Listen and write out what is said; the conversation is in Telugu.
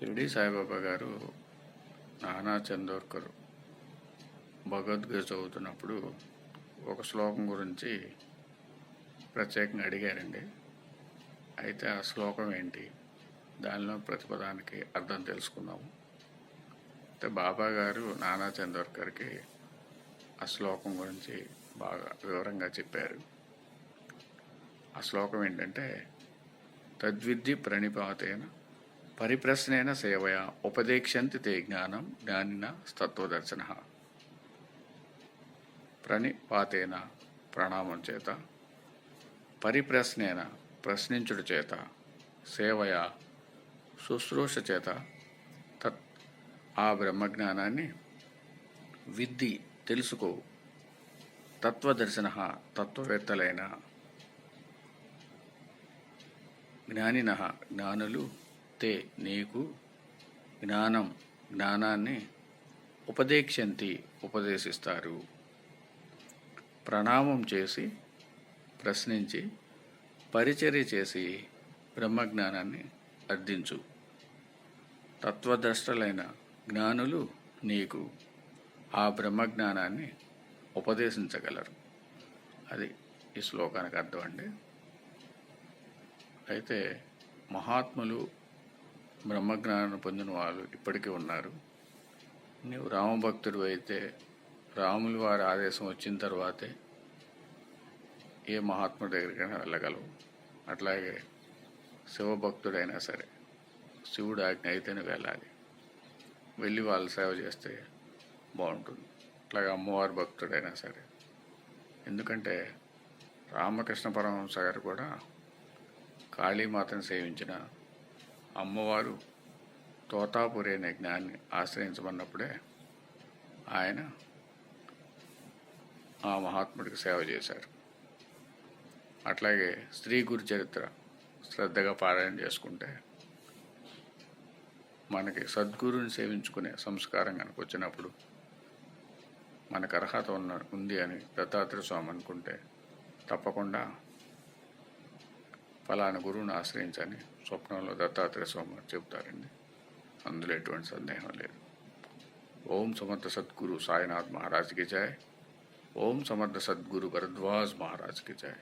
షిరిడి సాయిబాబా గారు నానా చందోర్కర్ భగవద్గీత చదువుతున్నప్పుడు ఒక శ్లోకం గురించి ప్రత్యేకంగా అడిగారండి. అయితే ఆ శ్లోకం ఏంటి? దానిలో ప్రతిపదానికి అర్థం తెలుసుకుందాము. అయితే బాబా గారు నానా చందోర్కర్కి ఆ శ్లోకం గురించి బాగా వివరంగా చెప్పారు. ఆ శ్లోకం ఏంటంటే తద్విద్ది ప్రణిపాతేన పరిప్రశ్నేన సేవయ ఉపదేక్షంతి తే జ్ఞానం జ్ఞానిన తత్వదర్శన ప్రణిపాతేన ప్రణామం చేత పరిప్రశ్నేన ప్రశ్నించుడు చేత సేవయ శుశ్రూష చేత తత్ ఆ బ్రహ్మజ్ఞానాన్ని విద్ది తెలుసుకో తత్వదర్శన తత్వవేత్తలైన జ్ఞానిన జ్ఞానులు తే నీకు జ్ఞానం జ్ఞానాన్ని ఉపదేక్షంతి ఉపదేశిస్తారు. ప్రణామం చేసి ప్రశ్నించి పరిచర్య చేసి బ్రహ్మజ్ఞానాన్ని అర్థించు. తత్వద్రష్టలైన జ్ఞానులు నీకు ఆ బ్రహ్మజ్ఞానాన్ని ఉపదేశించగలరు. అది ఈ శ్లోకానికి అర్థం అండి. అయితే మహాత్ములు బ్రహ్మజ్ఞానం పొందిన వాళ్ళు ఇప్పటికీ ఉన్నారు. నీవు రామభక్తుడు అయితే రాములు వారి ఆదేశం వచ్చిన తర్వాతే ఏ మహాత్ముడి దగ్గరికైనా వెళ్ళగలవు. అట్లాగే శివభక్తుడైనా సరే శివుడు ఆజ్ఞ అయితేనే వెళ్ళాలి. వెళ్ళి వాళ్ళు సేవ చేస్తే బాగుంటుంది. అట్లాగే అమ్మవారి భక్తుడైనా సరే. ఎందుకంటే రామకృష్ణ పరమహంస గారు కూడా కాళీమాతను సేవించిన అమ్మవారు తోతాపురి అనే జ్ఞాన్ని ఆశ్రయించమన్నప్పుడే ఆయన ఆ మహాత్ముడికి సేవ చేశారు. అట్లాగే స్త్రీ గురు చరిత్ర శ్రద్ధగా పారాయణ చేసుకుంటే మనకి సద్గురుని సేవించుకునే సంస్కారం కనుక వచ్చినప్పుడు మనకు అర్హత ఉన్న ఉంది అని దత్తాత్రేయ స్వామి అనుకుంటే తప్పకుండా ఫలానా గురువుని ఆశ్రయించని స్వప్నంలో దత్తాత్రేయ స్వామి గారు చెబుతారండి అందులో ఎటువంటి సందేహం లేదు ఓం సమర్థ సద్గురు సాయినాథ్ మహారాజ్కి జయ ఓం సమర్థ సద్గురు భరద్వాజ్ మహారాజ్కి జయ